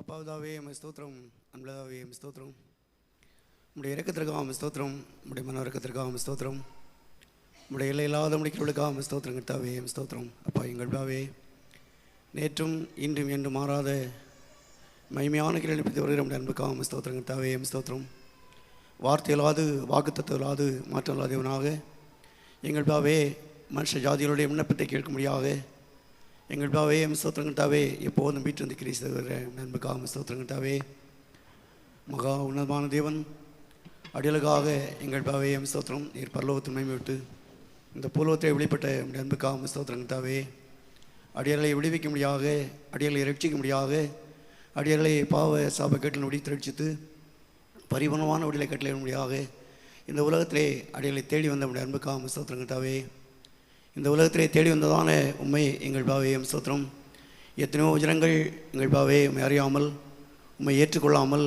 அப்பாவதாவே M ஸ்தோத்திரம். அன்பதாவே M ஸ்தோத்திரம். நம்முடைய இறக்கத்திற்காக எம் ஸ்தோத்திரம். நம்முடைய மன இறக்கத்திற்காக எம் ஸ்தோத்திரம். நம்முடைய எல்லை இல்லாத முடிக்கிறவர்களுக்காக எம் ஸ்தோத்திரம் கர்த்தாவே எம் ஸ்தோத்திரம். அப்பா எங்கள் பாவே நேற்றும் இன்றும் என்றும் மாறாத மகிமையான கிளப்பித்து வருகிற நம்முடைய அன்புக்காக எம் ஸ்தோத்திரம் கர்த்தாவே எம் ஸ்தோத்திரம். வார்த்தையில்லாது வாக்குத்தத்தம் இல்லாது மாற்றம் இல்லாதவனாக எங்கள் பாவே மனுஷ ஜாதிகளுடைய விண்ணப்பத்தை கேட்க எங்கள் பாவே எம் ஸ்தோத்திரங்கட்டாவே எப்போதும் வீட்டு வந்து கிரீஸ்து வர நண்புக்காக ஸ்தோத்திரங்கட்டாவே மகா உன்னதமான தேவன் அடியலுக்காக எங்கள் பாவே எம் ஸ்தோத்திரம் நீர் பரலோகத்தின் மகிமை விட்டு இந்த பூலோகத்தை வெளிப்பட்ட நம்முடைய அன்புக்காக ஸ்தோத்திரங்கட்டாவே அடியர்களை விடுவிக்க முடியாக அடியர்களை ரட்சிக்க முடியாக அடியர்களை பாவ சாப கேட்டில் நொடி ரட்சித்து பரிபூர்ணமான உடலை கட்டளை முடியாக இந்த உலகத்திலே அடிகளை தேடி வந்த நம்முடைய அன்புக்காக ஸ்தோத்திரங்கட்டாவே இந்த உலகத்திலே தேடி வந்ததான உண்மை எங்கள் பாவே எம் ஸ்தோத்திரம். எத்தனையோ ஜனங்கள் எங்கள் பாவே உண்மை அறியாமல் உண்மை ஏற்றுக்கொள்ளாமல்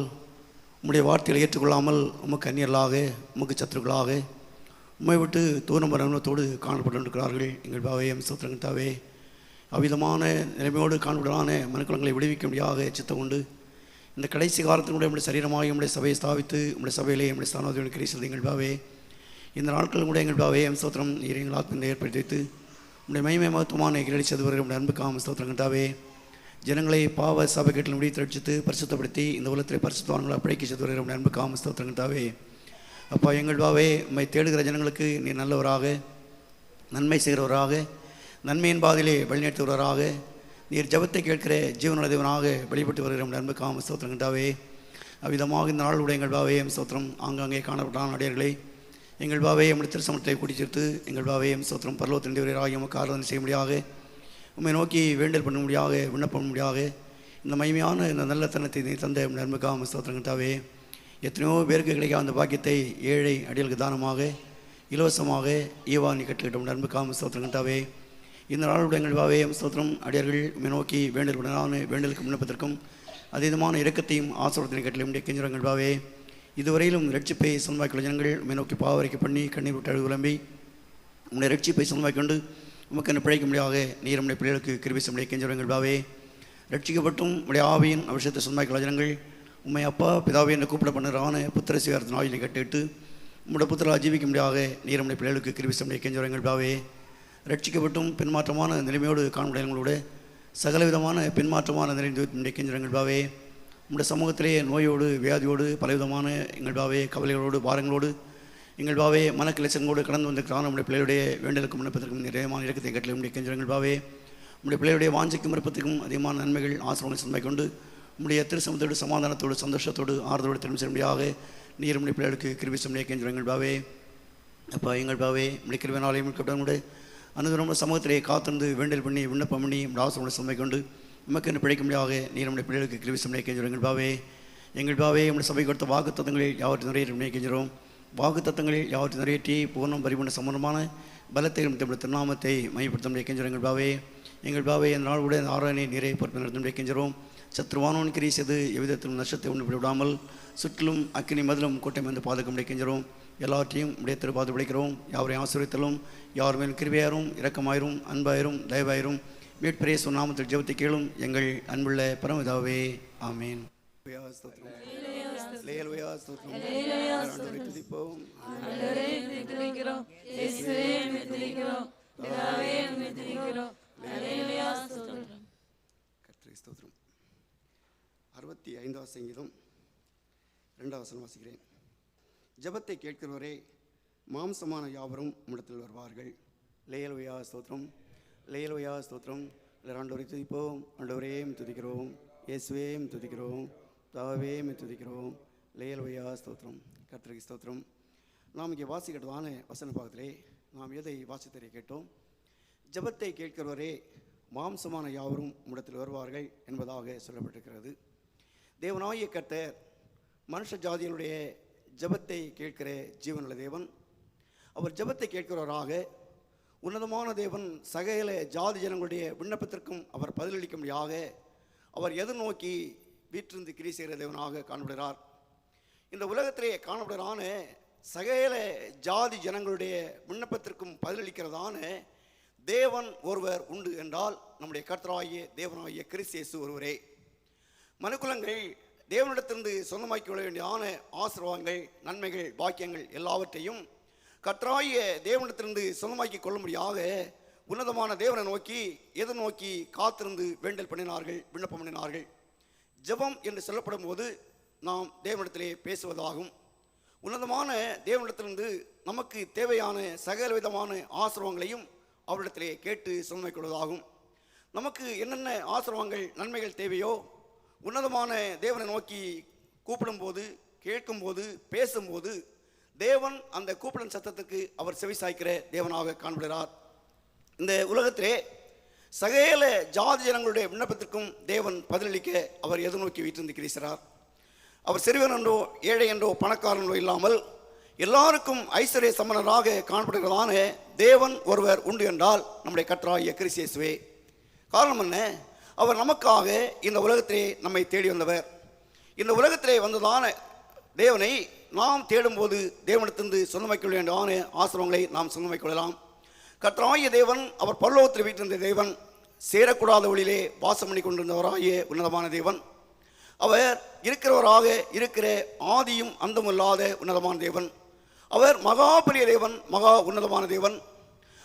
உம்முடைய வார்த்தைகளை ஏற்றுக்கொள்ளாமல் உமக்கு அந்நியர்களாக உமக்கு சத்துருக்களாக உண்மை விட்டு தூரம் மரணத்தோடு காணப்பட்டிருக்கிறார்கள் எங்கள் பாவே எம் தாவே அவ்விதமான நிலைமையோடு காணப்படலான மனுக்குளங்களை விடுவிக்க முடியாத சித்தம் உண்டு. இந்த கடைசி காலத்தினுடைய நம்முடைய சரீரமாக நம்முடைய சபையை ஸ்தாபித்து நம்முடைய சபையிலே நம்முடைய ஸ்தானத்தை கிரீசல் எங்கள் பாவே இந்த நாட்கள் கூட எங்கள் பாவே எம் ஸ்தோத்திரம். நீர் எங்கள் ஏற்படுத்தி உடைய மகிமை மகத்துவமான கிரடிச்சது வருகிற நம்முடைய அன்புக்காம ஸ்தோத்திரம் கண்டாவே ஜனங்களை பாவ சபை கட்டில் முடித்து தடிச்சித்து பரிசுத்தப்படுத்தி இந்த உலகத்தில் பரிசுத்தவான்களை படைக்க செய்து வருகிற அன்பு காம ஸ்தோத்திரம் கண்டாவே அப்பா எங்கள் பாவே உண்மை தேடுகிற ஜனங்களுக்கு நீர் நல்லவராக நன்மை செய்கிறவராக நன்மையின் பாதையிலே வழிநடத்துகிறவராக நீர் ஜபத்தை கேட்கிற ஜீவனுள்ள தேவனாக வெளிப்பட்டு வருகிற நம்முடைய அன்பு ஸ்தோத்திரம் கண்டாவே அவ்விதமாக இந்த நாளுடைய எங்கள் பாவே எம் ஸ்தோத்திரம் ஆங்காங்கே காணப்பட்டான் அடியர்களை எங்கள் பாவை எம்முடைய திருசமத்தை குடிச்சிருத்து எங்கள் பாவே எம் ஸ்தோத்திரம் பரலோகத்தின் தேவராக எமக்கு ஆராதனை செய்ய முடியாக உம்மை நோக்கி வேண்டல் பண்ண முடியாக விண்ணப்பம் முடியாக. இந்த மகிமையான இந்த நல்ல தனத்தை நீ தந்த நன்மைக்காக ஸ்தோத்திரம் கண்டாவே எத்தனையோ பேருக்கு கிடைக்காத அந்த பாக்கியத்தை ஏழை அடியலுக்கு தானமாக இலவசமாக ஈவா நீ கட்டுக்கிட்ட நன்மைக்காக ஸ்தோத்திரம் கண்டாவே இந்த நாளுடைய எங்கள் பாவே எம் ஸ்தோத்திரம் அடியர்கள் உம்மை நோக்கி வேண்டல் உடனான வேண்டலுக்கு விண்ணப்பத்திற்கும் அதீதமான இறக்கத்தையும் ஆசோரத்தினை கட்டளை முடிய கெஞ்சுறங்கள் பாவே இதுவரையிலும் ரட்சிப்பை சொந்தமாக்கியுள்ள ஜனங்கள் உண்மை நோக்கி பாவரிக்கை பண்ணி கண்ணீர் விட்டு அழுகுலம்பி உன்னை ரட்சிப்பை சொந்தமாக்கி கொண்டு உமக்கு என்ன பிழைக்க முடியாத நீர் நம்முடைய பிள்ளைகளுக்கு கிருபி சம்பளை கெஞ்சவர்கள் பாவே ரட்சிக்கப்பட்டும் உடைய ஆவியின் அவசியத்தை சொந்தமாக்கியுள்ள ஜனங்கள் உம்மை அப்பா பிதாவை என்ன கூப்பிட பண்ணுறான புத்திர சிவாரத்தின் ஆவியினை கட்டிட்டு உம்முடைய புத்திரா ஜீவிக்க முடியாத நீர் நம்முடைய பிள்ளைகளுக்கு கிருபி சம்பளை கெஞ்சவர்கள் பாவே ரட்சிக்கப்பட்டும் பின்மாற்றமான நிலைமையோடு காணமுடையவங்களோட சகலவிதமான பின்மாற்றமான நிலை கெஞ்சவங்கள் பாவே நம்முடைய சமூகத்திலே நோயோடு வியாதியோடு பலவிதமான எங்கள் பாவே கவலைகளோடு பாரங்களோடு எங்கள் பாவே மனக்கிளச்சங்களோடு கடந்து வந்திருக்கிறார் நம்முடைய பிள்ளையுடைய வேண்டலுக்கும் விண்ணப்பத்திற்கும் நிறையமான இலக்கத்தை கட்டளை நம்முடைய கெஞ்சங்கள் பாவே நம்முடைய பிள்ளையுடைய வாஞ்சிக்கும் விருப்பத்துக்கும் அதிகமான நன்மைகள் ஆசிரமங்களை சொந்தமை கொண்டு நம்முடைய திருசமத்தோடு சமாதானத்தோடு சந்தோஷத்தோடு ஆறுதலோடு திரும்பி செல்லும்படியாக நீர் உடைய பிள்ளைகளுக்கு கிருபி சமடைய கெஞ்சங்கள் பாவே அப்போ எங்கள் பாவே முடிக்கிற நாளையும் கூட அனுதினமும் சமூகத்திலே காத்திருந்து வேண்டல் பண்ணி விண்ணப்பம் பண்ணி ஆசிரமங்களை சொந்தமை கொண்டு நமக்கு என்ன பிழைக்க முடியாத நீர் நம்முடைய பிள்ளைகளுக்கு கிருவி சமடைய கெஞ்சுறோம் எங்கள் பாவே எங்கள் பாவே நம்முடைய சபை கொடுத்த வாக்கு தத்தங்களில் யாவற்றை நிறைய கெஞ்சுறோம் வாக்கு தத்தங்களில் யாவற்றை நிறைவேற்றி பூர்ணம் பரிபூர்ண சம்பந்தமான பலத்தை நம்முடைய திருநாமத்தை மையப்படுத்த முடிய கெஞ்சுறோம் எங்கள் பாவே எங்கள் பாவே இந்த நாள் கூட ஆராயணை நிறைய பொறுப்பு நடத்த முடிய கெஞ்சுறோம் சத்ருவானோன் கிரி செய்து எவ்விதத்திலும் நஷ்டத்தை ஒன்று விடாமல் சுற்றிலும் அக்கினி மதிலும் கோட்டை வந்து பாதுகாக்க முடிய கெஞ்சுறோம் எல்லாற்றையும் உடைய திருப்பாது பிடிக்கிறோம் யாவரையும் ஆசிரியத்தலும் யார் மேலும் கிருவியாரும் இரக்கமாயிரும் அன்பாயிரும் தயவாயிரும் மீட்பிரே சுண்ணாமத்தில் ஜெபத்தை கேளும் எங்கள் அன்புள்ள பரமதாவே ஆமேன். அறுபத்தி ஐந்தாவது சங்கீதம் ரெண்டாவது வசனம் வாசிக்கிறேன் ஜெபத்தை கேட்கிறவரே மாம்சமான யாவரும் உம்மிடத்தில் வருவார்கள் லேயல்வையா ஸ்தோத்திரம் லேயல்வையா ஸ்தோத்திரம். ஆண்டவரை துதிப்போம். ஆண்டவரையும் துதிக்கிறோம். இயேசுவே துதிக்கிறோம். தாவையும் துதிக்கிறோம். லேயல்வையா ஸ்தோத்திரம். கர்த்தருக்கு ஸ்தோத்திரம். நாம் இங்கே வாசிக்கிறதான வசன பாகத்திலே நாம் எதை வாசித்தரை கேட்டோம். ஜெபத்தை கேட்கிறவரே மாம்சமான யாவரும் உம்மிடத்தில் வருவார்கள் என்பதாக சொல்லப்பட்டிருக்கிறது. தேவனாகிய கர்த்தர் மனுஷ ஜாதிகளுடைய ஜெபத்தை கேட்கிற ஜீவனுள்ள தேவன். அவர் ஜெபத்தை கேட்கிறவராக உன்னதமான தேவன் சகையில ஜாதி ஜனங்களுடைய விண்ணப்பத்திற்கும் அவர் பதிலளிக்கும்படியாக அவர் எதிர்நோக்கி வீற்றிருந்து கிரி செய்கிற தேவனாக காணப்படுகிறார். இந்த உலகத்திலே காணப்படுகிறான சகையில ஜாதி ஜனங்களுடைய விண்ணப்பத்திற்கும் பதிலளிக்கிறதான தேவன் ஒருவர் உண்டு என்றால் நம்முடைய கர்த்தராகிய தேவனாகிய கிறிஸ்து ஒருவரே. மனுக்குலங்கள் தேவனிடத்திலிருந்து சொந்தமாக்கி கொள்ள வேண்டியதான ஆசீர்வாதங்கள் நன்மைகள் பாக்கியங்கள் எல்லாவற்றையும் கற்றாய தேவனிடத்திலிருந்து சொந்தமாக்கிக் கொள்ளும்படியாக உன்னதமான தேவனை நோக்கி எதை நோக்கி காத்திருந்து வேண்டல் பண்ணினார்கள் விண்ணப்பம் பண்ணினார்கள். ஜெபம் என்று சொல்லப்படும் போது நாம் தேவனிடத்திலே பேசுவதாகும். உன்னதமான தேவனிடத்திலிருந்து நமக்கு தேவையான சகல விதமான ஆசிரவங்களையும் அவரிடத்திலே கேட்டு சுமை கொள்வதாகும். நமக்கு என்னென்ன ஆசிரவங்கள் நன்மைகள் தேவையோ உன்னதமான தேவனை நோக்கி கூப்பிடும்போது கேட்கும்போது பேசும்போது தேவன் அந்த கூப்பிடன் சத்தத்துக்கு அவர் செவி சாய்க்கிற தேவனாக காண்படுகிறார் இந்த உலகத்திலே சகல ஜாதி ஜனங்களுடைய விண்ணப்பத்திற்கும் தேவன் பதிலளிக்க அவர் எதிர்நோக்கி நோக்கி அவர் சிறுவன் என்றோ ஏழை என்றோ பணக்காரனோ இல்லாமல் எல்லாருக்கும் ஐஸ்வர்ய சம்பனராக காணப்படுகிறதான தேவன் ஒருவர் உண்டு என்றால் நம்முடைய கற்றாகிய கிறிஸ்தியேசுவே காரணம் என்ன? அவர் நமக்காக இந்த உலகத்திலே நம்மை தேடி வந்தவர். இந்த உலகத்திலே வந்ததான தேவனை நாம் தேடும்போது தேவனிடத்திலிருந்து சொந்தமைக்க வேண்டிய ஆசிரமங்களை நாம் சொந்தமைக் கொள்ளலாம். கற்றாய தேவன் அவர் பரலோகத்தில் வீட்டிருந்த தேவன் சேரக்கூடாத வழியிலே வாசம் பண்ணி கொண்டிருந்தவராகிய உன்னதமான தேவன். அவர் இருக்கிறவராக இருக்கிற ஆதியும் அந்தமும் இல்லாத உன்னதமான தேவன். அவர் மகா பெரிய தேவன் மகா உன்னதமான தேவன்.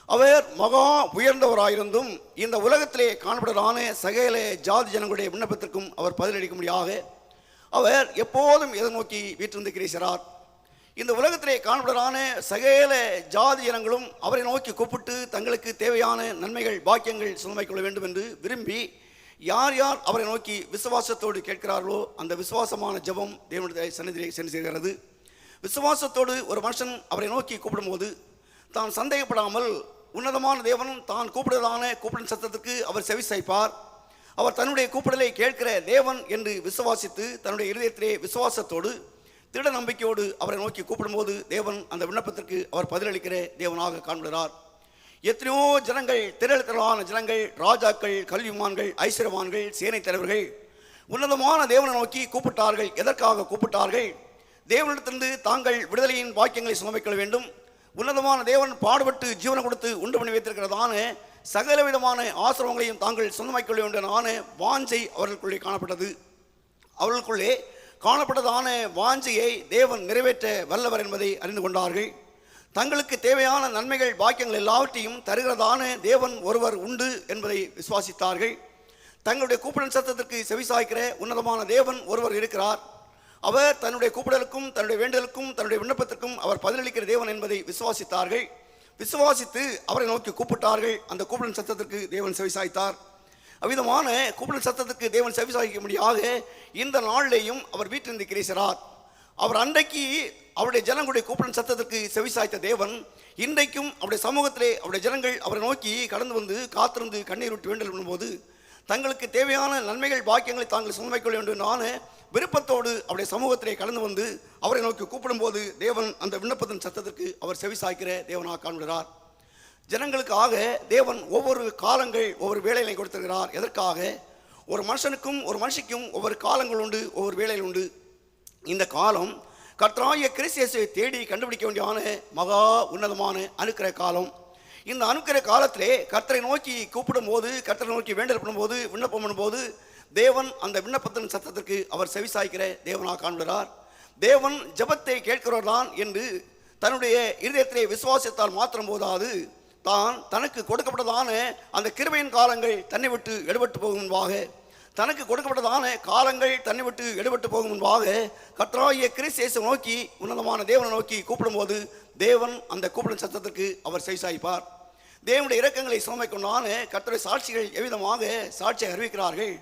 அவர் மகா உயர்ந்தவராயிருந்தும் இந்த உலகத்திலே காணப்படலான சகல ஜாதி ஜனங்களுடைய விண்ணப்பத்திற்கும் அவர் பதிலளிக்கும்படியாக அவர் எப்போதும் எதை நோக்கி வீற்றிருந்து கிரேசரார் இந்த உலகத்திலே காணப்படலான சகல ஜாதி இனங்களும் அவரை நோக்கி கூப்பிட்டு தங்களுக்கு தேவையான நன்மைகள் பாக்கியங்கள் சுமை கொள்ள வேண்டும் என்று விரும்பி யார் யார் அவரை நோக்கி விசுவாசத்தோடு கேட்கிறார்களோ அந்த விசுவாசமான ஜெபம் தேவனுடைய சன்னிதியை சென்று சேர்கிறது. விசுவாசத்தோடு ஒரு மனுஷன் அவரை நோக்கி கூப்பிடும்போது தான் சந்தேகப்படாமல் உன்னதமான தேவன் தான் கூப்பிடுவதான கூப்பிடும் சத்தத்துக்கு அவர் செவி சாய்ப்பார். அவர் தன்னுடைய கூப்பிடலை கேட்கிற தேவன் என்று விசுவாசித்து தன்னுடைய இருதயத்திலே விசுவாசத்தோடு திட நம்பிக்கையோடு அவரை நோக்கி கூப்பிடும்போது தேவன் அந்த விண்ணப்பத்திற்கு அவர் பதிலளிக்கிற தேவனாக காண்கிறார். எத்தனையோ ஜனங்கள் திரளான ஜனங்கள் ராஜாக்கள் கல்விமான்கள் ஐஸ்வர்யவான்கள் சேனை தலைவர்கள் உன்னதமான தேவனை நோக்கி கூப்பிட்டார்கள். எதற்காக கூப்பிட்டார்கள்? தேவனிடத்திலிருந்து தாங்கள் விடுதலையின் வாக்கியங்களை சுமமைக்க வேண்டும் உன்னதமான தேவன் பாடுபட்டு ஜீவனை கொடுத்து உண்டு பண்ணி வைத்திருக்கிறதான சகல விதமான ஆசிரமங்களையும் தாங்கள் சொந்தமாக்கிக் கொள்ள வேண்டியதான வாஞ்சை அவர்களுக்குள்ளே காணப்பட்டது. அவர்களுக்குள்ளே காணப்பட்டதான வாஞ்சையை தேவன் நிறைவேற்ற வல்லவர் என்பதை அறிந்து கொண்டார்கள். தங்களுக்கு தேவையான நன்மைகள் பாக்கியங்கள் எல்லாவற்றையும் தருகிறதான தேவன் ஒருவர் உண்டு என்பதை விசுவாசித்தார்கள். தங்களுடைய கூப்பிடல் சத்தத்திற்கு செவிசாய்க்கிற உன்னதமான தேவன் ஒருவர் இருக்கிறார். அவர் தன்னுடைய கூப்பிடலுக்கும் தன்னுடைய வேண்டுதலுக்கும் தன்னுடைய விண்ணப்பத்திற்கும் அவர் பதிலளிக்கிற தேவன் என்பதை விசுவாசித்தார்கள். விசுவாசித்து அவரை நோக்கி கூப்பிட்டார்கள். அந்த கூப்பிடல் சத்தத்திற்கு தேவன் செவிசாய்த்தார். அவ்விதமான கூப்பிடல் சத்தத்துக்கு தேவன் செவிசாய்க்கும்படியாக இந்த நாளிலேயும் அவர் வீட்டிலிருந்து கிரேசரார். அவர் அன்றைக்கு அவருடைய ஜனங்களுடைய கூப்பிடும் சத்தத்திற்கு செவிசாய்த்த தேவன் இன்றைக்கும் அவருடைய சமூகத்திலே அவருடைய ஜனங்கள் அவரை நோக்கி கடந்து வந்து காத்திருந்து கண்ணீர் விட்டு வேண்டல் பண்ணும்போது தங்களுக்கு தேவையான நன்மைகள் பாக்கியங்களை தாங்கள் சுமைக்கொள்ள வேண்டும் நான் விருப்பத்தோடு அவருடைய சமூகத்திலே கடந்து வந்து அவரை நோக்கி கூப்பிடும்போது தேவன் அந்த விண்ணப்பத்தின் சத்தத்திற்கு அவர் செவிசாய்க்கிற தேவனாக காண்கிறார் ஜனங்களுக்காக தேவன் ஒவ்வொரு காலங்கள் ஒவ்வொரு வேலைகளை கொடுத்திருக்கிறார். எதற்காக? ஒரு மனுஷனுக்கும் ஒரு மனுஷிக்கும் ஒவ்வொரு காலங்கள் உண்டு ஒவ்வொரு வேலைகள் உண்டு. இந்த காலம் கர்த்தராய கிறிஸ்தியஸை தேடி கண்டுபிடிக்க வேண்டியதான மகா உன்னதமான அனுக்கிற காலம். இந்த அனுக்கிற காலத்திலே கர்த்தரை நோக்கி கூப்பிடும் போது கர்த்தரை நோக்கி வேண்டல் பண்ணும்போது விண்ணப்பம் பண்ணும்போது தேவன் அந்த விண்ணப்பத்தின் சத்தத்திற்கு அவர் செவிசாய்க்கிற தேவனாக காண்கிறார் தேவன் ஜபத்தை கேட்கிறவர் தான் என்று தன்னுடைய இருதயத்திலே விசுவாசத்தால் மாத்திரம் போதாது. தான் தனக்கு கொடுக்கப்பட்டதான அந்த கிருபையின் காலங்கள் தன்னை விட்டு எடுபட்டு போகும் தனக்கு கொடுக்கப்பட்டதான காலங்கள் தன்னை விட்டு எடுபட்டு போகும் முன்பாக கர்த்தராகிய கிறிஸ்தேசம் நோக்கி உன்னதமான தேவனை நோக்கி கூப்பிடும்போது தேவன் அந்த கூப்பிடும் சத்தத்திற்கு அவர் செய்சாய்ப்பார் தேவனுடைய இறக்கங்களை சுமை கொண்டான கர்த்தருடைய சாட்சிகள் எவ்விதமாக சாட்சியை அறிவிக்கிறார்கள்?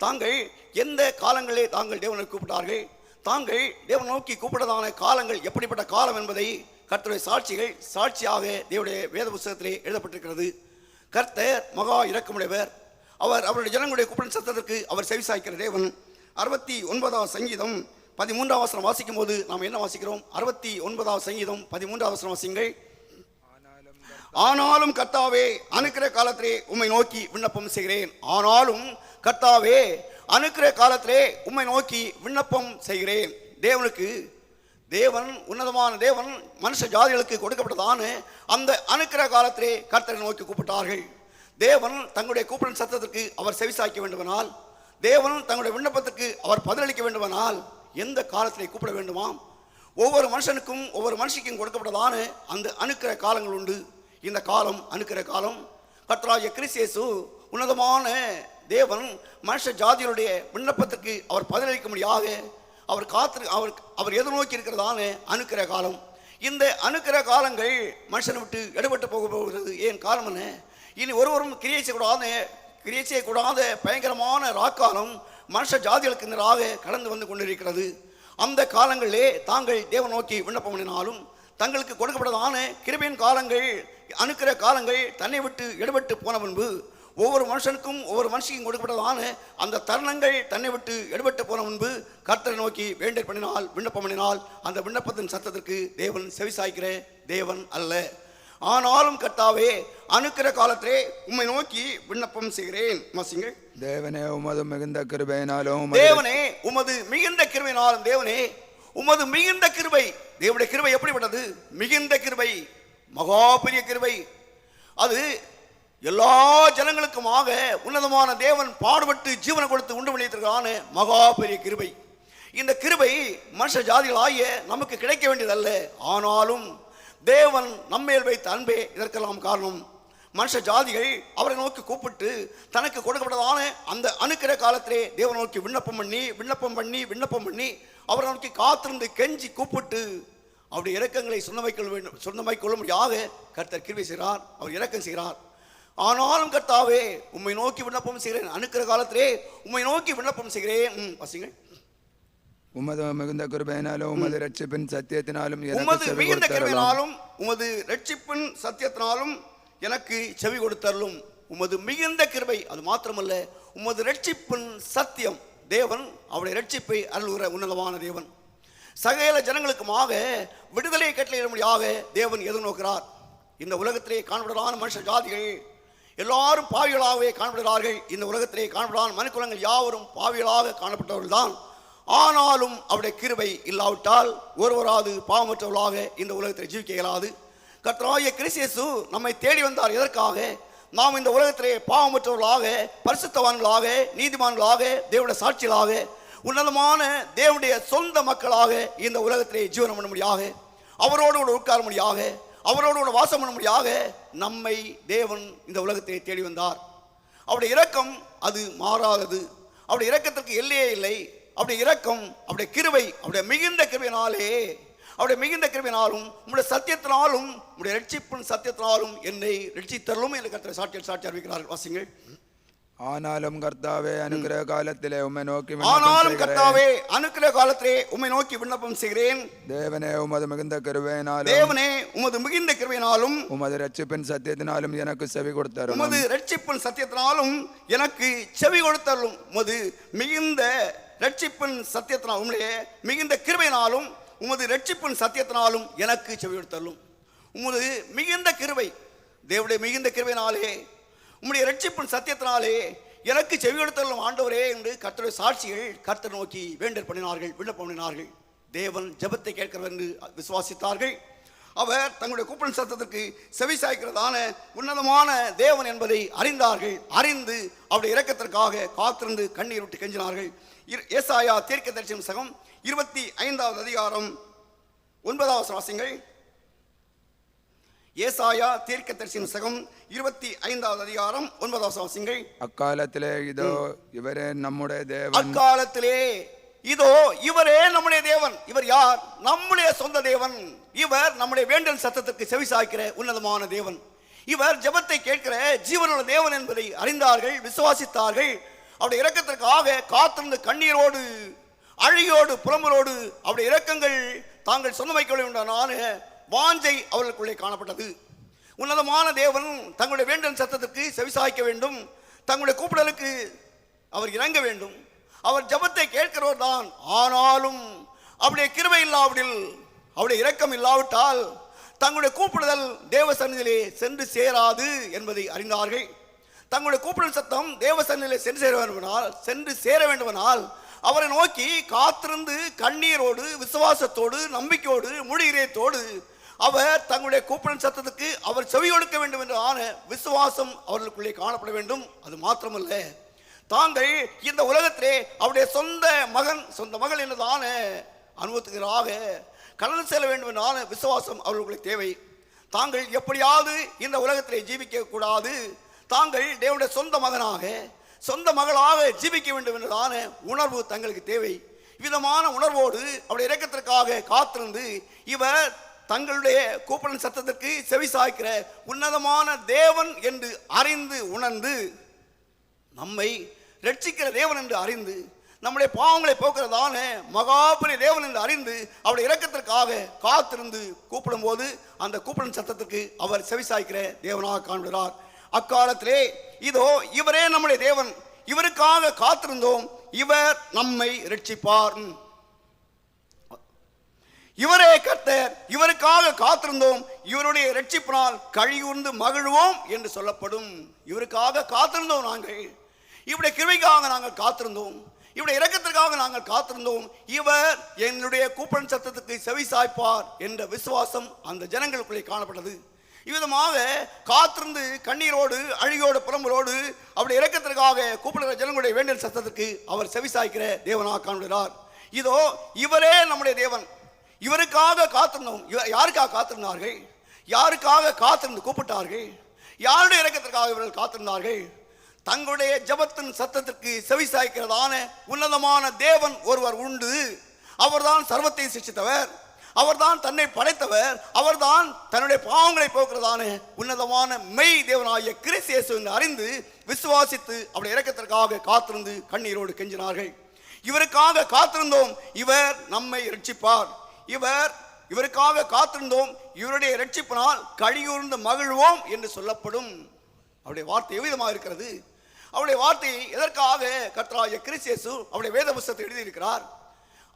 தாங்கள் எந்த காலங்களிலே தாங்கள் தேவனை கூப்பிட்டார்கள்? தாங்கள் தேவன் நோக்கி கூப்பிட்டதான காலங்கள் எப்படிப்பட்ட காலம் என்பதை கர்த்தருடைய சாட்சிகள் சாட்சியாக தேவனுடைய வேத புஸ்தகத்திலே எழுதப்பட்டிருக்கிறது. கர்த்தர் மகா இறக்கமுடையவர் அவர் அவருடைய ஜனங்களுடைய குப்பன் சத்தத்திற்கு அவர் செவிசாய்க்கிற தேவன். அறுபத்தி ஒன்பதாவது சங்கீதம் பதிமூன்றாம் வசனம் வாசிக்கும் போது நாம் என்ன வாசிக்கிறோம்? அறுபத்தி ஒன்பதாவது சங்கீதம் பதிமூன்றாம் வசனம் வாசிங்கள் ஆனாலும் கர்த்தாவே அனுக்கிற காலத்திலே உம்மை நோக்கி விண்ணப்பம் செய்கிறேன். ஆனாலும் கர்த்தாவே அனுக்கிற காலத்திலே உம்மை நோக்கி விண்ணப்பம் செய்கிறேன். தேவனுக்கு தேவன் உன்னதமான தேவன் மனுஷ ஜாதிகளுக்கு கொடுக்கப்பட்டதான அந்த அனுக்கிற காலத்திலே கர்த்தரை நோக்கி கூப்பிட்டார்கள். தேவன் தங்களுடைய கூப்பிடும் சத்தத்திற்கு அவர் செவிசாய்க்க வேண்டுமானால் தேவன் தங்களுடைய விண்ணப்பத்துக்கு அவர் பதிலளிக்க வேண்டுமானால் எந்த காலத்திலே கூப்பிட வேண்டுமாம்? ஒவ்வொரு மனுஷனுக்கும் ஒவ்வொரு மனுஷிக்கும் கொடுக்கப்பட்டதான அந்த அணுக்கிற காலங்கள் உண்டு. இந்த காலம் அணுக்கிற காலம். கர்த்தராகிய கிறிஸ்தேசு உன்னதமான தேவன் மனுஷ ஜாதியருடைய விண்ணப்பத்திற்கு அவர் பதிலளிக்க முடியாக அவர் காத்து அவர் அவர் எதிர்நோக்கி இருக்கிறதான அணுக்கிற காலம். இந்த அணுக்கிற காலங்கள் மனுஷனை விட்டு எடுபட்டு போக போகிறது ஏன் காரணம் என்ன? இனி ஒருவரும் கிரியை செய்யக்கூடாத கிரியை செய்யக்கூடாத. பயங்கரமான ராக்காலம் மனுஷ ஜாதிகளுக்கு எதிராக கடந்து வந்து கொண்டிருக்கிறது. அந்த காலங்களிலே தாங்கள் தேவன் நோக்கி விண்ணப்பம் பண்ணினாலும் தங்களுக்கு கொடுக்கப்பட்டதான கிருபையின் காலங்கள் அணுக்கிற காலங்கள் தன்னை விட்டு எடுபட்டு போன முன்பு ஒவ்வொரு மனுஷனுக்கும் ஒவ்வொரு மனுஷிக்கும் கொடுக்கப்பட்டதான அந்த தருணங்கள் தன்னை விட்டு எடுபட்டு போன முன்பு கர்த்தரை நோக்கி வேண்டல் பண்ணினால் விண்ணப்பம் பண்ணினால் அந்த விண்ணப்பத்தின் சத்தத்திற்கு தேவன் செவிசாய்க்கிற தேவன் அல்ல. ஆனாலும் கர்த்தாவே அணுக்கிற காலத்திலே உம்மை நோக்கி விண்ணப்பம் செய்கிறேன். வாசிங்கள் தேவனே உமது மிகுந்த கிருபையினாலும் தேவனே உமது மிகுந்த கிருபையினாலும் தேவனே உமது மிகுந்த கிருபை. தேவனுடைய கிருபை எப்படிப்பட்டது? மிகுந்த கிருபை மகா பெரிய கிருபை. அது எல்லா ஜனங்களுக்குமாக உன்னதமான தேவன் பாடுபட்டு ஜீவனை கொடுத்து உண்டு பண்ணியிருக்கான மகா பெரிய கிருபை. இந்த கிருபை மனுஷ ஜாதிகளாகிய நமக்கு கிடைக்க வேண்டியதல்ல. ஆனாலும் தேவன் நம்மேல் வைத்த அன்பே இதற்கெல்லாம் காரணம். மனுஷ ஜாதிகள் அவரை நோக்கி கூப்பிட்டு தனக்கு கொடுக்கப்பட்டதான அந்த அணுக்கிற காலத்திலே தேவனை நோக்கி விண்ணப்பம் பண்ணி விண்ணப்பம் பண்ணி விண்ணப்பம் பண்ணி அவரை நோக்கி காத்திருந்து கெஞ்சி கூப்பிட்டு அவருடைய இறக்கங்களை சொந்தமைக்கொள்ள வேண்டும் சொந்தமைக்கொள்ள முடியாத கர்த்தர் கிருவி செய்கிறார் அவர் இறக்கம் செய்கிறார். ஆனாலும் கர்த்தாவே உம்மை நோக்கி விண்ணப்பம் செய்கிறேன் அணுக்கிற காலத்திலே உம்மை நோக்கி விண்ணப்பம் செய்கிறேன். ம், உமது மிகுந்த கிருபையினாலும் உமது ரட்சிப்பின் சத்தியத்தினாலும் உமது மிகுந்த. கிருபையினாலும் உமது ரட்சிப்பின் சத்தியத்தினாலும் எனக்கு செவி கொடுத்தருளும். உமது மிகுந்த கிருபை அது மாத்திரமல்ல உமது ரட்சிப்பின் சத்தியம். தேவன் அவருடைய ரட்சிப்பை அருள்கிற உன்னதமான தேவன். சகல ஜனங்களுக்குமாக விடுதலை கட்டளையிடும்படியாக தேவன் எதிர்நோக்கிறார். இந்த உலகத்திலே காணப்படுறான மனுஷ ஜாதிகள் எல்லாரும் பாவிகளாகவே காணப்படுகிறார்கள் இந்த உலகத்திலே காணப்படாத மனுக்குலங்கள் யாவரும் பாவிகளாக காணப்பட்டவர்கள்தான். ஆனாலும் அவருடைய கிருபை இல்லாவிட்டால் ஒருவராது பாவமற்றவர்களாக இந்த உலகத்தில் ஜீவிக்க இயலாது. கர்த்தராகிய கிறிஸ்தியசு நம்மை தேடி வந்தார். எதற்காக? நாம் இந்த உலகத்திலே பாவமற்றவர்களாக பரிசுத்தவான்களாக நீதிமான்களாக தேவனுடைய சாட்சிகளாக உன்னதமான தேவனுடைய சொந்த மக்களாக இந்த உலகத்திலே ஜீவனம் பண்ண முடியாக அவரோடு கூட உட்கார முடியாக அவரோடு கூட வாசம் பண்ண முடியாக நம்மை தேவன் இந்த உலகத்தை தேடி வந்தார். அவருடைய இரக்கம் அது மாறாதது. அவருடைய இரக்கத்திற்கு எல்லையே இல்லை. அவருடைய இரக்கம் அவருடைய கிருபை அவருடைய மிகுந்த கிருபையினாலே அவருடைய மிகுந்த கிருபையினாலும் உங்களுடைய சத்தியத்தினாலும் உங்களுடைய ரட்சிப்பின் சத்தியத்தினாலும் என்னை ரட்சித்தரலும் என்று கர்த்தரை சாட்சியர் சாட்சி அறிவிக்கிறார்கள் வாசிங்கள். ஆனாலும் கர்த்தாவே அனுகிரக காலத்திலே உம்மை நோக்கி ஆனாலும். கர்த்தாவே அனுக்கிற காலத்திலே உம்மை நோக்கி விண்ணப்பம் செய்கிறேன். தேவனே உமது மிகுந்த கிருபையினாலும் தேவனே உமது மிகுந்த கிருபையினாலும் உமது ரட்சிப்பின் சத்தியத்தினாலும் எனக்கு செவி கொடுத்தருளும். உமது ரட்சிப்பின் சத்தியத்தினாலும் எனக்கு செவி கொடுத்தருளும். உமது மிகுந்த ரட்சிப்பின் சத்தியத்தினால் உண்மையே மிகுந்த கிருபையினாலும் உமது ரட்சிப்பின் சத்தியத்தினாலும் எனக்கு செவி உமது மிகுந்த கிருபை தேவடைய மிகுந்த கிருபையினாலே உம்முடைய ரட்சிப்பின் சத்தியத்தினாலே எனக்கு செவி ஆண்டவரே என்று கர்த்தருடைய சாட்சிகள் கர்த்தர் நோக்கி வேண்டல் பண்ணினார்கள் விண்ணப்பம் பண்ணினார்கள். தேவன் ஜபத்தை கேட்கிறவர் என்று விசுவாசித்தார்கள். அவர் தங்களுடைய கூப்பன் சத்தத்திற்கு செவி சாய்க்கிறதான உன்னதமான தேவன் என்பதை அறிந்தார்கள். அறிந்து அவருடைய இறக்கத்திற்காக காத்திருந்து கண்ணீர் விட்டு கெஞ்சினார்கள். ஏசாயா தீர்க்க தரிசனம் சகம் இருபத்தி ஐந்தாவது அதிகாரம் ஒன்பதாவது வாசிங்கள் ஏசாயா தீர்க்க தரிசனம் சகம் இருபத்தி ஐந்தாவது அதிகாரம் ஒன்பதாவது வாசிங்கள் அக்காலத்திலே இதோ இவரே நம்முடைய தேவன். அக்காலத்திலே இதோ இவரே நம்முடைய தேவன். இவர் யார்? நம்முடைய சொந்த தேவன். இவர் நம்முடைய வேண்டல் சத்தத்திற்கு செவிசாய்க்கிற உன்னதமான தேவன். இவர் ஜெபத்தை கேட்கிற ஜீவனுள்ள தேவன் என்பதை அறிந்தார்கள் விசுவாசித்தார்கள். அவருடைய இரக்கத்திற்காக காத்திருந்த கண்ணீரோடு அழியோடு புறம்பலோடு அவருடைய இரக்கங்கள் தாங்கள் சொந்த வைக்க வாஞ்சை அவர்களுக்குள்ளே காணப்பட்டது. உன்னதமான தேவன் தங்களுடைய வேண்டும் சத்தத்திற்கு செவிசாய்க்க வேண்டும். தங்களுடைய கூப்பிடலுக்கு அவர் இறங்க வேண்டும். அவர் ஜபத்தை கேட்கிறவர் தான். ஆனாலும் அவருடைய கிருபை இல்லாவிடில் அவருடைய இரக்கம் இல்லாவிட்டால் தங்களுடைய கூப்பிடுதல் தேவ சந்நிதியிலே சென்று சேராது என்பதை அறிந்தார்கள். தங்களுடைய கூப்பிடல் சத்தம் தேவ சந்நிதியிலே சென்று சேர வேண்டுமானால் சென்று சேர வேண்டுமானால் அவரை நோக்கி காத்திருந்து கண்ணீரோடு விசுவாசத்தோடு நம்பிக்கையோடு முழு இதயத்தோடு அவர் தங்களுடைய கூப்பிடும் சத்தத்துக்கு அவர் செவி கொடுக்க வேண்டும் என்ற ஆன விசுவாசம் அவர்களுக்குள்ளே காணப்பட வேண்டும். அது மாத்திரமல்ல. தாங்கள் இந்த உலகத்திலே அவருடைய சொந்த மகன் சொந்த மகள் என்னதான அனுபவத்துக்காக கடந்து செல்ல வேண்டும் என்றான விசுவாசம் அவர்களுக்கு தேவை. தாங்கள் எப்படியாவது இந்த உலகத்திலே ஜீவிக்க கூடாது. தாங்கள் தேவனுடைய சொந்த மகனாக சொந்த மகளாக ஜீவிக்க வேண்டும் என்றதான உணர்வு தங்களுக்கு தேவை. விதமான உணர்வோடு அவருடைய இறக்கத்திற்காக காத்திருந்து இவர் தங்களுடைய கூப்பிடன் சத்தத்திற்கு செவி சாய்க்கிற உன்னதமான தேவன் என்று அறிந்து உணர்ந்து நம்மை ரட்சிக்கிற தேவன் என்று அறிந்து நம்முடைய பாவங்களை போக்குறதான மகாபலி தேவன் என்று அறிந்து அவருடைய இறக்கத்திற்காக காத்திருந்து கூப்பிடும்போது அந்த கூப்பிடும் சத்தத்திற்கு அவர் செவிசாய்க்கிற தேவனாக காண்கிறார். அக்காலத்திலே இதோ இவரே நம்முடைய தேவன். இவருக்காக காத்திருந்தோம். இவர் நம்மை ரட்சிப்பார் இவரே கர்த்தர் இவருக்காக காத்திருந்தோம். இவருடைய ரட்சிப்பினால் கழிவுந்து மகிழ்வோம் என்று சொல்லப்படும். இவருக்காக காத்திருந்தோம் நாங்கள். இவருடைய கிருபைக்காக நாங்கள் காத்திருந்தோம். இவருடைய இறக்கத்திற்காக நாங்கள் காத்திருந்தோம். இவர் என்னுடைய கூப்பன் சத்தத்துக்கு செவி சாய்ப்பார் என்ற விசுவாசம் அந்த ஜனங்களுக்குள்ளே காணப்பட்டது. இவ்விதமாக காத்திருந்து கண்ணீரோடு அழியோடு புலம்பலோடு அவருடைய இறக்கத்திற்காக கூப்பிடுகிற ஜனங்களுடைய வேண்டல் சத்தத்துக்கு அவர் செவிசாய்க்கிற தேவனாக காண்கிறார் இதோ இவரே நம்முடைய தேவன். இவருக்காக காத்திருந்தோம். இவர் யாருக்காக காத்திருந்தார்கள்? யாருக்காக காத்திருந்து கூப்பிட்டார்கள்? யாருடைய இறக்கத்திற்காக இவர்கள் காத்திருந்தார்கள்? தங்களுடைய ஜபத்தின் சத்தத்திற்கு செவிசாய்க்கிறதான உன்னதமான தேவன் ஒருவர் உண்டு. அவர்தான் சர்வத்தை சிச்சித்தவர் அவர்தான் தன்னை படைத்தவர் அவர்தான் தன்னுடைய பாவங்களை போக்குறதான உன்னதமான மெய் தேவனாகிய கிறிஸ்து என்று அறிந்து விசுவாசித்து அவருடைய இறக்கத்திற்காக காத்திருந்து கண்ணீரோடு கெஞ்சினார்கள். இவருக்காக காத்திருந்தோம் இவர் நம்மை ரட்சிப்பார் இவர் இவருக்காக காத்திருந்தோம் இவருடைய ரட்சிப்பினால் கழியூர்ந்து மகிழ்வோம் என்று சொல்லப்படும். அவருடைய வார்த்தை எவ்விதமாக இருக்கிறது? அவருடைய வார்த்தை எதற்காக கர்த்தராகிய கிறிஸ்தியேசு அவருடைய வேத புஸ்தத்தை எழுதியிருக்கிறார்?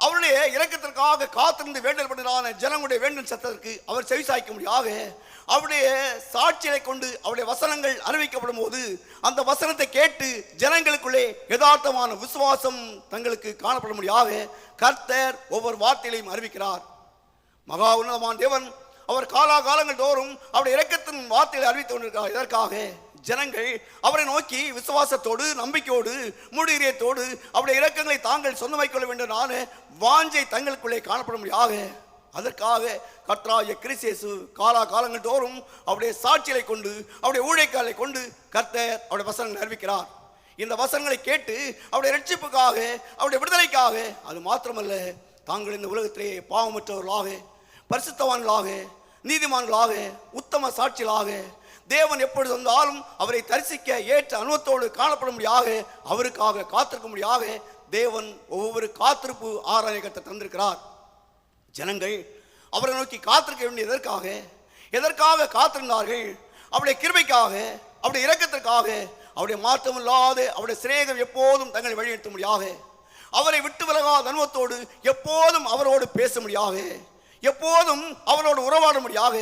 அவருடைய இறக்கத்திற்காக காத்திருந்து வேண்டல் பண்ணுறான ஜனங்களுடைய வேண்டும் சத்தத்திற்கு அவர் செவிசாய்க்க முடியாக அவருடைய சாட்சியை கொண்டு அவருடைய வசனங்கள் அறிவிக்கப்படும் போது அந்த வசனத்தை கேட்டு ஜனங்களுக்குள்ளே யதார்த்தமான விசுவாசம் தங்களுக்கு காணப்பட முடியாக கர்த்தர் ஒவ்வொரு வார்த்தையிலையும் அறிவிக்கிறார். மகா உன்னதமான தேவன் அவர் காலாகாலங்கள் தோறும் அவருடைய இறக்கத்தின் வார்த்தையை அறிவித்து கொண்டிருக்கிறார். இதற்காக ஜனங்கள் அவரை நோக்கி விசுவாசத்தோடு நம்பிக்கையோடு மூடிரியத்தோடு அவருடைய இலக்கங்களை தாங்கள் சொந்தமாக்கிக் கொள்ள வேண்டும். நான் வாஞ்சை தங்களுக்குள்ளே காணப்படும் முடியாக அதற்காக கர்த்தராகிய கிறிஸ்தேசு காலா காலங்கள் தோறும் அவருடைய சாட்சிகளை கொண்டு அவருடைய ஊழைக்காலை கொண்டு கர்த்தர் அவருடைய வசனங்களை அறிவிக்கிறார். இந்த வசனங்களை கேட்டு அவருடைய ரட்சிப்புக்காக அவருடைய விடுதலைக்காக அது மாத்திரமல்ல தாங்கள் இந்த உலகத்திலே பாவமற்றவர்களாக பரிசுத்தவான்களாக நீதிமான்களாக உத்தம சாட்சிகளாக தேவன் எப்பொழுது வந்தாலும் அவரை தரிசிக்க ஏற்ற அனுபவத்தோடு காணப்படும்படியாக அவருக்காக காத்திருக்கும்படியாக தேவன் ஒவ்வொரு காத்திருப்பு ஆராய கட்ட தந்திருக்கிறார். ஜனங்கள் அவரை நோக்கி காத்திருக்க வேண்டிய எதற்காக? எதற்காக காத்திருந்தார்கள்? அவருடைய கிருமைக்காக அவருடைய இரக்கத்திற்காக அவருடைய மாற்றமில்லாத அவருடைய சிநேகம் எப்போதும் தங்களை வழிநடத்தும்படியாக அவரை விட்டு விலகாத அனுபவத்தோடு எப்போதும் அவரோடு பேச முடியாக எப்போதும் அவரோடு உறவாடும்படியாக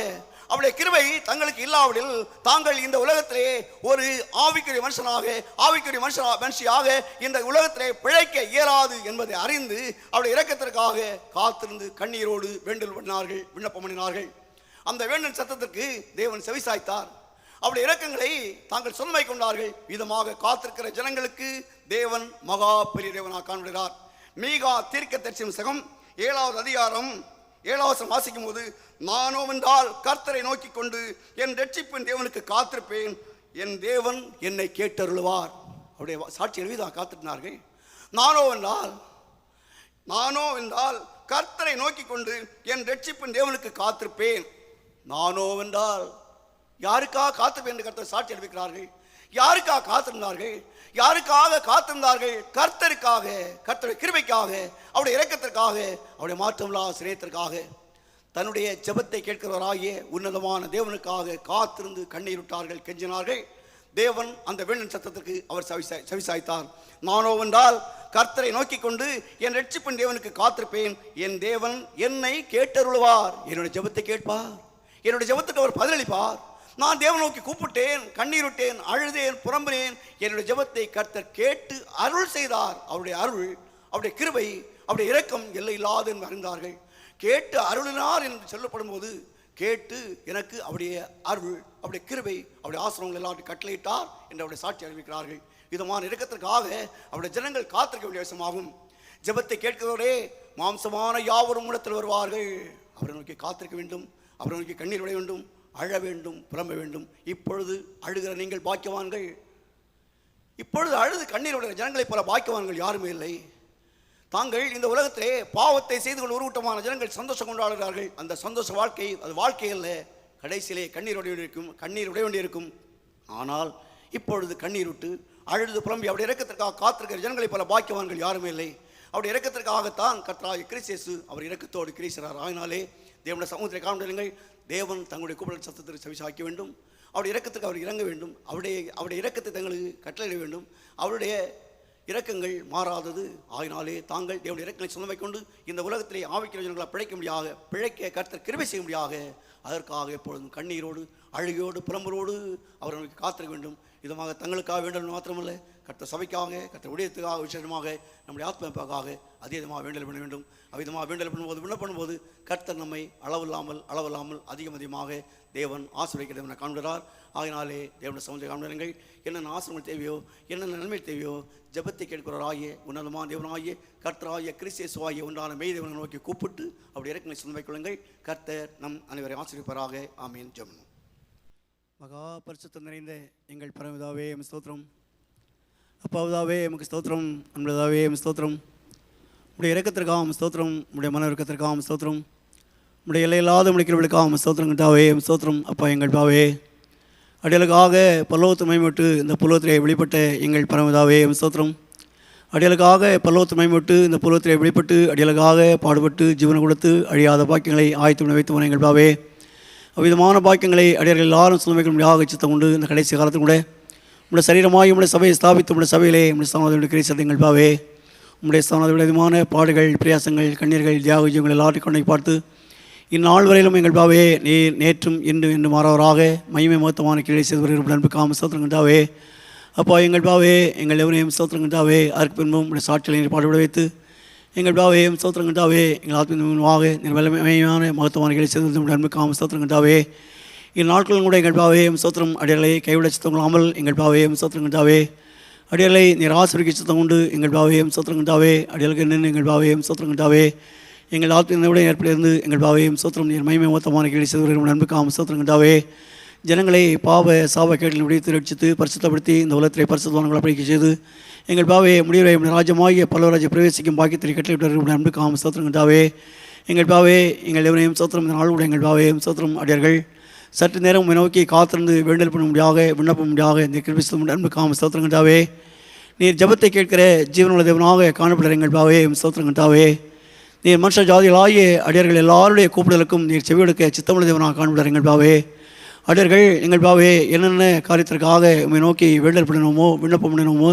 அவருடைய கிருவை தங்களுக்கு இல்லாவிடில் தாங்கள் இந்த உலகத்திலே ஒரு ஆவிக்குரிய மனுஷனாக ஆவிக்குரிய மனுஷனா மனுஷியாக இந்த உலகத்திலே பிழைக்க இயலாது என்பதை அறிந்து அவருடைய இறக்கத்திற்காக காத்திருந்து கண்ணீரோடு வேண்டல் பண்ணினார்கள் விண்ணப்பம் பண்ணினார்கள். அந்த வேண்டல் சத்தத்திற்கு தேவன் செவிசாய்த்தார். அவருடைய இறக்கங்களை தாங்கள் சொன்மை கொண்டார்கள். விதமாக காத்திருக்கிற ஜனங்களுக்கு தேவன் மகா பெரிய தேவனாக காண்கிறார் மீகா தீர்க்க தரிசனம் சகம் ஏழாவது அதிகாரம் ஏழாவது வாசிக்கும் போது நானோ என்றால் கர்த்தரை நோக்கி கொண்டு என் ரட்சிப்பின் தேவனுக்கு காத்திருப்பேன். என் தேவன் என்னை கேட்டருளுவார். அவருடைய சாட்சி எழுதிதான் காத்திருந்தார்கள். நானோ என்றால் நானோ என்றால் கர்த்தரை நோக்கி கொண்டு என் ரட்சிப்பின் தேவனுக்கு காத்திருப்பேன். நானோ என்றால் யாருக்காக காத்திருப்பேன்? என்று கர்த்தர் சாட்சி அறிவிக்கிறார்கள் யாருக்காக காத்திருந்தார்கள்? யாருக்காக காத்திருந்தார்கள்? கர்த்தருக்காக கர்த்தருடைய கிருமைக்காக அவருடைய இறக்கத்திற்காக அவருடைய மாற்றமில்லா சிரேயத்திற்காக தன்னுடைய ஜெபத்தை கேட்கிறவராகிய உன்னதமான தேவனுக்காக காத்திருந்து கண்ணீர் விட்டார்கள் கெஞ்சினார்கள். தேவன் அந்த வேணன் சத்தத்திற்கு அவர் சவிசாய் சவிசாய்த்தார் நானோ என்றால் கர்த்தரை நோக்கி கொண்டு என் ரட்சிப்பின் தேவனுக்கு காத்திருப்பேன். என் தேவன் என்னை கேட்டருளுவார். என்னுடைய ஜெபத்தை கேட்பார். என்னுடைய ஜெபத்துக்கு அவர் பதிலளிப்பார். நான் தேவன் நோக்கி கூப்பிட்டேன் கண்ணீர் விட்டேன் அழுதேன் புறம்பினேன். என்னுடைய ஜெபத்தை கர்த்தர் கேட்டு அருள் செய்தார். அவருடைய அருள் அவருடைய கிருபை அவருடைய இரக்கம் எல்லை இல்லாது என்று அறிந்தார்கள். கேட்டு அருளினார் என்று சொல்லப்படும் போது கேட்டு எனக்கு அவருடைய அருள் அவருடைய கிருபை அவருடைய ஆசிரமங்கள் எல்லாவற்றையும் கட்டளையிட்டார் என்று அவருடைய சாட்சி அறிவிக்கிறார்கள். விதமான இறக்கத்திற்காக அவருடைய ஜனங்கள் காத்திருக்க வேண்டிய விஷயமாகும் ஜெபத்தை கேட்கிறவரே மாம்சமான யாவரும் இடத்தில் வருவார்கள். அவரை நோக்கி காத்திருக்க வேண்டும். அவரை நோக்கி கண்ணீர் விட வேண்டும். அழ வேண்டும் புலம்ப வேண்டும். இப்பொழுது அழுகிற நீங்கள் பாக்கியவான்கள். இப்பொழுது அழுது கண்ணீர் விடுகிற ஜனங்களைப் போல பாக்கியவான்கள் யாருமே இல்லை. தாங்கள் இந்த உலகத்திலே பாவத்தை செய்து கொண்டு உருவட்டமான ஜனங்கள் சந்தோஷம் கொண்டாடுகிறார்கள். அந்த சந்தோஷ வாழ்க்கை அது வாழ்க்கை அல்ல. கடைசியிலே கண்ணீர் உடைய இருக்கும் கண்ணீர் உடைய வேண்டியிருக்கும் ஆனால் இப்பொழுது கண்ணீர் விட்டு அழுது புலம்பி அவருடைய இறக்கத்திற்காக காத்திருக்கிற ஜனங்களைப் போல பாக்கியவான்கள் யாருமே இல்லை. அவருடைய இறக்கத்திற்காகத்தான் கர்த்தராகிய கிரிசேசு அவர் இறக்கத்தோடு கிரீசரார் ஆயினாலே தேவனுடைய சமூகத்தை காண்பீர்கள் தேவன் தங்களுடைய கூப்பிடல் சத்தத்திற்கு செவிசாய்க்க வேண்டும். அவருடைய இறக்கத்துக்கு அவர் இறங்க வேண்டும். அவருடைய அவருடைய இறக்கத்தை தங்களுக்கு கட்டளையிட வேண்டும். அவருடைய இறக்கங்கள் மாறாதது ஆகினாலே தாங்கள் தேவனுடைய இறக்கங்களை சொந்தமை கொண்டு இந்த உலகத்திலே ஆவிக்கிற ஜனங்களை பிழைக்க முடியாக பிழைக்க கருத்தர் கிருபை செய்ய முடியாக அதற்காக எப்பொழுதும் கண்ணீரோடு அழுகையோடு புலம்பரோடு அவர்களுக்கு காத்திருக்க வேண்டும். இதமாக தங்களுக்காக வேண்டும் மாத்திரமல்ல கத்த சபைக்காக கத்த உடையத்துக்காக விசேஷமாக நம்முடைய ஆத்மப்பாக்காக அதீதமாக வேண்டல் பண்ண வேண்டும். அவிதமாக வேண்டல் பண்ணும்போது விண்ணப்பம் பண்ணும்போது கர்த்தர் நம்மை அளவில்லாமல் அளவில்லாமல் அதிகம் அதிகமாக தேவன் ஆசிரியர் தேவனை காண்கிறார் ஆகினாலே தேவனுடைய சமுதாய காண்கிறீர்கள் என்னென்ன ஆசிரமங்கள் தேவையோ என்னென்ன நன்மை தேவையோ ஜெபத்தை கேட்கிறவராகிய உன்னதமான தேவனாகிய கர்த்தராகிய கிறிஸ்தியசுவாகிய உண்டான மெய் தேவனை நோக்கி கூப்பிட்டு அப்படி இறக்கங்களை சொந்தமை கொள்ளுங்கள். கர்த்தர் நம் அனைவரை ஆசிரியப்பராக ஆமீன். ஜெபம். மகா பரிசுத்தம் நிறைந்த எங்கள் பரமதாவே எம் ஸ்தோத்திரம். அப்பாவுதாவே எமக்கு ஸ்தோத்திரம். அன்புதாவே எம் ஸ்தோத்திரம். உடைய இறக்கத்திற்காகவும் ஸ்தோத்திரம். உடைய மன இறக்கத்திற்காகவும் ஸ்தோத்திரம். உடைய எல்லையில்லாத முடிக்கிறவர்களுக்காகவும் ஸ்தோத்திரம் கிட்டாவே எம் ஸ்தோத்திரம். அப்பா எங்கள் பாவே அடியலுக்காக பல்லவத்து மேம்பட்டு இந்த புலவத்திலே வெளிப்பட்ட எங்கள் பரமதாவே எம் ஸ்தோத்திரம். அடியலுக்காக பல்லவத்து மேம்பட்டு இந்த புலவத்திலே வெளிப்பட்டு அடியலுக்காக பாடுபட்டு ஜீவனை கொடுத்து அழியாத பாக்கியங்களை ஆயத்து வைத்து போன எங்கள் பாவே அவ்விதமான பாக்கியங்களை அடியர்கள் எல்லாரும் சுலமைக்க முடியாக சித்தம் உண்டு. இந்த கடைசி காலத்தில் கூட உங்களுடைய சரீரமாய் உடைய சபையை ஸ்தாபித்து உடைய சபையிலே உங்களுடைய ஸ்தானத்தை கிரீசத்தை பாவே. உடைய ஸ்தானத்தை விதமான பாடுகள் பிரயாசங்கள் கண்ணீர்கள் தியாக விஜயங்கள் எல்லாத்தையும் கொண்டை பார்த்து இந்நாள் வரையிலும் எங்கள் பாவே நீ நேற்றும் இன்று என்று மாறவராக மையமே மொத்தமான கீழே செய்தவர்கள் வருகிற அன்பு காம சோத்திரங்கண்டாவே அப்பா எங்கள் பாவே எங்கள் எவனையும் சோத்திரங்கண்டாவே அதற்கு பின்பும் உடைய சாட்சிகளை பாடுபட வைத்து எங்கள் பாவையும் சோத்திரங்கண்டாவே எங்கள் ஆத்மீகமாக நீங்கள் வல்லமையான மகத்துவமான கீழே செய்து உடைய அன்பு காம சோத்திரங்கண்டாவே இந்நாட்களும் கூட எங்கள் பாவையும் சோத்திரம் அடியலை கைவிட சித்தம் கொள்ளாமல் எங்கள் பாவையும் சோத்திரங்கண்டாவே அடியலை நீர் ஆசிரிக்க சித்தம் உண்டு எங்கள் பாவையும் சோத்திரங்கண்டாவே அடியலுக்கு நின்று எங்கள் பாவையும் சோத்திரங்கண்டாவே எங்கள் ஆத்மீக ஏற்பிலிருந்து எங்கள் பாவையும் சோத்திரம் நீர் மயமே மொத்தமான கீழே செய்து அன்புக்காம சோத்திரங்கண்டாவே ஜனங்களை பாவ சாப கேட்டில் விடுத்து ரட்சித்து பரிசுத்தப்படுத்தி இந்த உலகத்திலே பரிசுத்தவான்களை படிக்க செய்து எங்கள் பாவையை முடிவுரை ராஜமாகிய பல்லவராஜை பிரவேசிக்கும் பாக்கியத்தில் கட்டளையிட்ட அன்புக்காம சோத்திரங்கண்டாவே எங்கள் பாவே எங்கள் எவரையும் சோத்திரம் இந்த நாளோடு எங்கள் பாவையும் சோத்திரம் அடியார்கள் சற்று நேரம் உம்மை நோக்கி காத்திருந்து வேண்டல் பண்ண முடியாக விண்ணப்ப முடியாக இந்த கிருபிஸ்தம் காம சோத்திரங்கண்டாவே நீர் ஜெபத்தை கேட்கிற ஜீவனுள்ள தேவனாக காணப்படுற எங்கள் பாவே சோத்திரங்கண்டாவே நீர் மனுஷ ஜாதிகளாகிய அடியர்கள் எல்லாருடைய கூப்பிடலுக்கும் நீர் செவியெடுக்க சித்தமுள்ள தேவனாக காணப்படுற எங்கள் பாவே அடியர்கள் எங்கள் பாவே என்னென்ன காரியத்திற்காக உம்மை நோக்கி வேண்டல் பண்ணினோமோ விண்ணப்பம் பண்ணினோமோ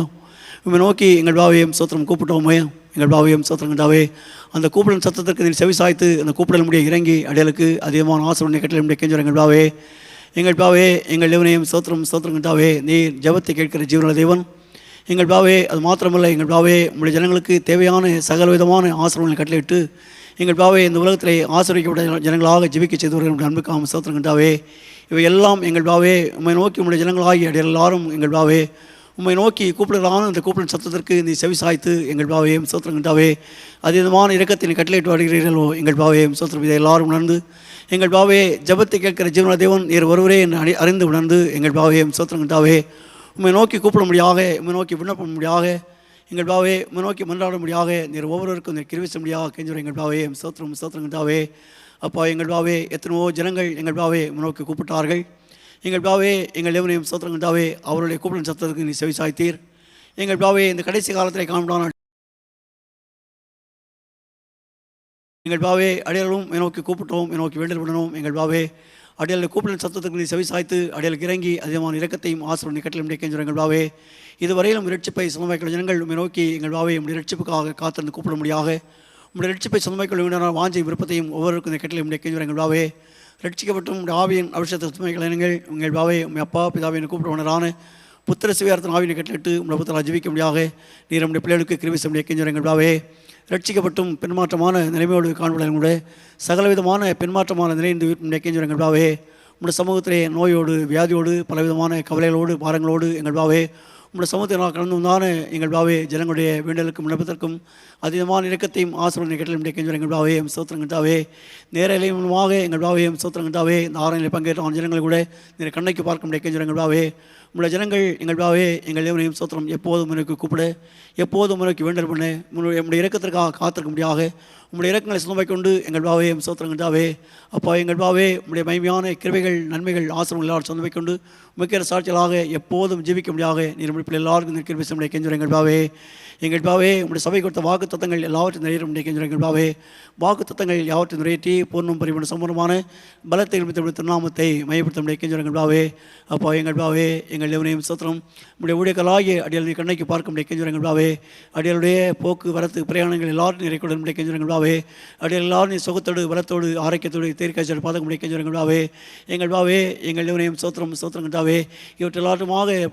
உம்மை நோக்கி எங்கள் பாவையும் சோத்திரம் கூப்பிட்டோமே எங்கள் பாவையும் சத்திரங்கண்டாவே அந்த கூப்பிடல் சத்தத்திற்கு நீர் செவி சாய்த்து அந்த கூப்பிடல் முடிய இறங்கி அடையலுக்கு அதிகமான ஆசிரியர் கட்டளை முடிய கெஞ்சோர் எங்கள் பாவே எங்கள் பாவே எங்கள் தேவனையும் சோத்திரம் சோத்திரங்கண்டாவே நீர் ஜெபத்தை கேட்கிற ஜீவன தேவன். எங்கள் பாவே அது மாத்திரமல்ல எங்கள் பாவே உங்களுடைய ஜனங்களுக்கு தேவையான சகல விதமான ஆசிரியர்களை கட்டளையிட்டு எங்கள் பாவே இந்த உலகத்திலே ஆசிரியப்பட்ட ஜனங்களாக ஜிபிக்க செய்து வருகிற அன்புக்காம சோத்திரங்கண்டாவே இவை எல்லாம் எங்கள் பாவே உம்மை நோக்கி உங்களுடைய ஜனங்களாகி அடியார் எல்லாரும் எங்கள் பாவே உம்மை நோக்கி கூப்பிடுகிறான். அந்த கூப்பிடும் சத்தத்திற்கு நீ செவி சாய்த்து எங்கள் பாவையும் சோத்திரம் கண்டாவே அதீதமான இரக்கத்தின் கட்டளையிட்டு வருகிறீர்களோ எங்கள் பாவையும் சோத்திரம் இதை எல்லாரும் உணர்ந்து எங்கள் பாவையை ஜபத்தை கேட்கிற ஜீவன தேவன் நீர் ஒருவரே என்று அறி- அறிந்து உணர்ந்து எங்கள் பாவையும் சோத்திரம் கண்டாவே உம்மை நோக்கி கூப்பிட முடியாக உம்மை நோக்கி விண்ணப்ப முடியாக எங்கள் பாவே உம்மை நோக்கி மன்றாட முடியாக நீர் ஒவ்வொருவருக்கும் நீர் கிருவிச முடியாக கெஞ்சுற எங்கள் பாவே சோத்திரம் சோத்திரம் கண்டாவே அப்பா எங்கள் பாவே எத்தனையோ ஜனங்கள் எங்கள் பாவே உம்மை நோக்கி கூப்பிட்டார்கள். எங்கள் பாவே எங்கள் தேவனையும் சோத்திரங்கள் தாவே அவருடைய கூப்பிடும் சத்தத்துக்கு நீ செவி சாய்த்தீர் எங்கள் பாவே இந்த கடைசி காலத்தில் காணப்படான எங்கள் பாவே அடையாளம் நோக்கி கூப்பிட்டோம் நோக்கி வேண்டல் பண்ணணும். எங்கள் பாவே அடையாள கூப்பிடும் சத்தத்துக்கு நீ செவி சாய்த்து அடையாளுக்கு இறங்கி அதிகமான இறக்கத்தையும் ஆசிரம் கட்டளை முடிய எங்கள் பாவே இதுவரையிலும் இரட்சிப்பை சமமாக்கிற ஜனங்கள் நோக்கி எங்கள் பாவே உடைய ரட்சிப்புக்காக காத்திருந்து கூப்பிட முடியாக உடைய ரட்சிப்பை சமமாக்கிற வேண்டாம் வாஞ்சை விருப்பத்தையும் ஒவ்வொருக்கும் இந்த கட்டளை முடிய எங்கள் பாவே ரட்சிக்கப்பட்டும் உடைய ஆவியின் அவசியத்தை துணை நீங்கள் உங்கள் பாவை உங்கள் அப்பா பிதாவின் கூப்பிடுவனரான புத்திர சிவியார்த்தன் ஆவினை கட்டளிட்டு உங்களை புத்தரா ஜீவிக்க முடியாக. நீர் நம்முடைய பிள்ளைகளுக்கு கிருவிசம் முடிய எங்கள் பாவே ரட்சிக்கப்பட்டும் பின்மாற்றமான நிலைமையோடு காண்புள்ள எங்களுடைய சகலவிதமான பின்மாற்றமான நிலைந்து முடிய எங்கள் பாவே உங்களுடைய சமூகத்திலே நோயோடு வியாதியோடு பலவிதமான கவலைகளோடு பாரங்களோடு எங்கள் பாவே உங்களுடைய சமூகத்தினால் கலந்து வந்தான எங்கள் பாவே ஜனங்களுடைய வேண்டலுக்கும் விண்ணப்பத்திற்கும் அதிகமான இறக்கத்தையும் ஆசிரியர் கட்டளை கெஞ்சு எங்கள் பாவையும் சோத்திரங்கிட்டாவே நேரலையும் மூலமாக எங்கள் பாவையும் சோத்திரங்கிட்டாவே இந்த ஆரணியில் பங்கேற்ற ஜனங்களை கூட நீ கண்ணைக்கு பார்க்க முடிய எங்கள் பாவே உங்களுடைய ஜனங்கள் எங்கள் பாவே எங்கள் தேவனையும் சோத்திரம் எப்போதும் உனக்கு கூப்பிட. எப்போதும் உனக்கு வேண்டல் பண்ண. உன்னுடைய நம்முடைய இறக்கத்திற்காக காத்திருக்க முடியாக. உங்களுடைய இறக்கங்களை சுமவை கொண்டு எங்கள் பாவையும் சோத்திரங்கிட்டாவே அப்பா எங்கள் பாவே உங்களுடைய மைமையான கிருவைகள் நன்மைகள் ஆசிரமங்கள் எல்லாரும் சொந்தமை கொண்டு முக்கிய சாட்சிகளாக எப்போதும் ஜீவிக்க முடியாக. நீர் முடிப்பில் எல்லாருக்கும் இந்த கிருபி சமுடைய கெஞ்சுற எங்கள் பாவே எங்கள் பாவே உங்களுடைய சபை கொடுத்த வாக்கு தத்தங்கள் எல்லாவற்றையும் நிறைவேற முடிய கெஞ்சுற எங்கள் பாவே வாக்கு தத்தங்கள் யாவற்றையும் நிறைவேற்றி பூர்ணம் பரிமாண சம்பூர்ணமான பலத்தை திருநாமத்தை மையப்படுத்த முடிய கெஞ்சுற எங்கள் பாவே அப்பா எங்கள் பாவே எங்கள் தேவனையும் சத்திரம் நம்முடைய ஊழியர்களாகிய அடியால் நீ கண்ணைக்கு பார்க்க முடிய கெஞ்சுற அடியாளுடைய போக்கு வரத்து பிரயாணங்கள் எல்லாரும் நிறைக்கூட முடிய கெஞ்சுற எங்கள் அடியால் எல்லாரும் நீ சுகத்தோடு வரத்தோடு ஆரோக்கியத்தோடு தேர்க்காய்ச்சல் பார்க்க முடிய கெஞ்சுற எங்கள் பாவே எங்கள் தேவனையும் சோத்திரம் சோத்திரங்கண்டாவே இவற்றை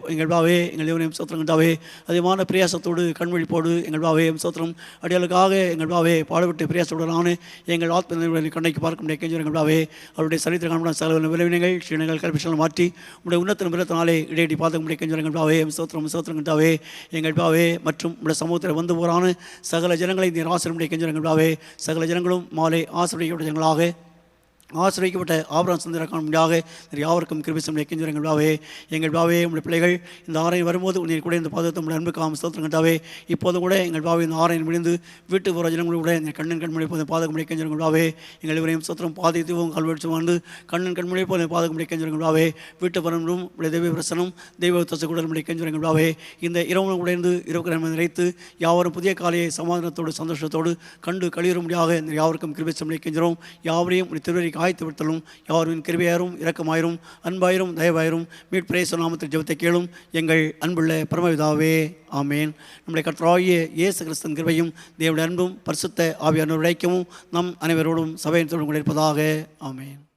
எங்கள் பாவே எங்கள் தேவனையும் சோத்திரங்கண்டாவே அதிகமான பிரியாசத்தோடு கண்விழிப்போடு எங்கள் பாவே சோத்திரம் அடியாளுக்காக எங்கள் பாவே பாடுபட்டு பிரியாசத்துடனான எங்கள் ஆத்ம கண்ணைக்கு பார்க்க முடிய கெஞ்சு அவருடைய சரித்திர காணப்பட செலவு விளைவினைகள் ஸ்ரீனங்கள் கல்பிஷங்கள் மாற்றி உடைய உன்னத்தின் பிறத்தினாலே இடையடி பார்க்க முடிய கெஞ்சு எங்கள் பாவே சோத்திரம் சோத்திரம் கண்டாவே எங்கள் பாவே மற்றும் உடைய சமூகத்தில் வந்து போகிறான சகல ஜனங்களை நீர் ஆசிரியர் முடிய கெஞ்சு எங்கள் பாவே சகல ஜனங்களும் மாலை ஆசிரியப்பட்ட ஜனங்களாக ஆசிரியக்கப்பட்ட ஆபரம் சுந்தர காண முடியாக யாவருக்கும் கிருபி சமய கெஞ்சுற எங்கள் பாவே எங்கள் பாவே உங்களுடைய பிள்ளைகள் இந்த ஆரையில் வரும்போது உன்னை கூட இந்த பாதத்தை உடைய அன்பு காம ஸ்தோத்திரம் கண்டாவே இப்போது கூட எங்கள் பாவே இந்த ஆரையில் முடிந்து வீட்டு போகிற ஜனங்களோட கூட இந்த கண்ணன் கண்மொழி போது பாதகம் முடிய கெஞ்சுற எங்கள் பாவே எங்கள் இவரையும் சோத்திரம் பாதை தீவும் கல்வெடிச்சு வாழ்ந்து கண்ணன் கண்மொழி போதை பாதகம் முடிய கெஞ்சுற எங்கள் பாவே வீட்டு வரணும் உடைய தெய்வ பிரசனம் தெய்வ தசை கூட நம்முடைய கெஞ்சுற எங்கள் பாவே இந்த இரவு உடைந்து இரவு கிழமை நிறைத்து யாவரும் புதிய காலையை சமாதானத்தோடு சந்தோஷத்தோடு கண்டு கழிவுற முடியாக இந்த யாவருக்கும் கிருபி சமய கெஞ்சுறோம் யாவரையும் உடைய திருவரி யாருவின் விடுத்தலும் கிருபையாரும் இரக்கமாயிரும் அன்பாயிரும் தயவாயிரும் மீட்பிரேச நாமத்தில் ஜெபத்தை கேளும் எங்கள் அன்புள்ள பரமவிதாவே ஆமேன். நம்முடைய கற்றாய இயேசு கிறிஸ்தன் கிருபையும் தேவனுடைய அன்பும் பரிசுத்த ஆவியான உழைக்கவும் நம் அனைவரோடும் சபையின் தொடர்பு இருப்பதாக ஆமேன்.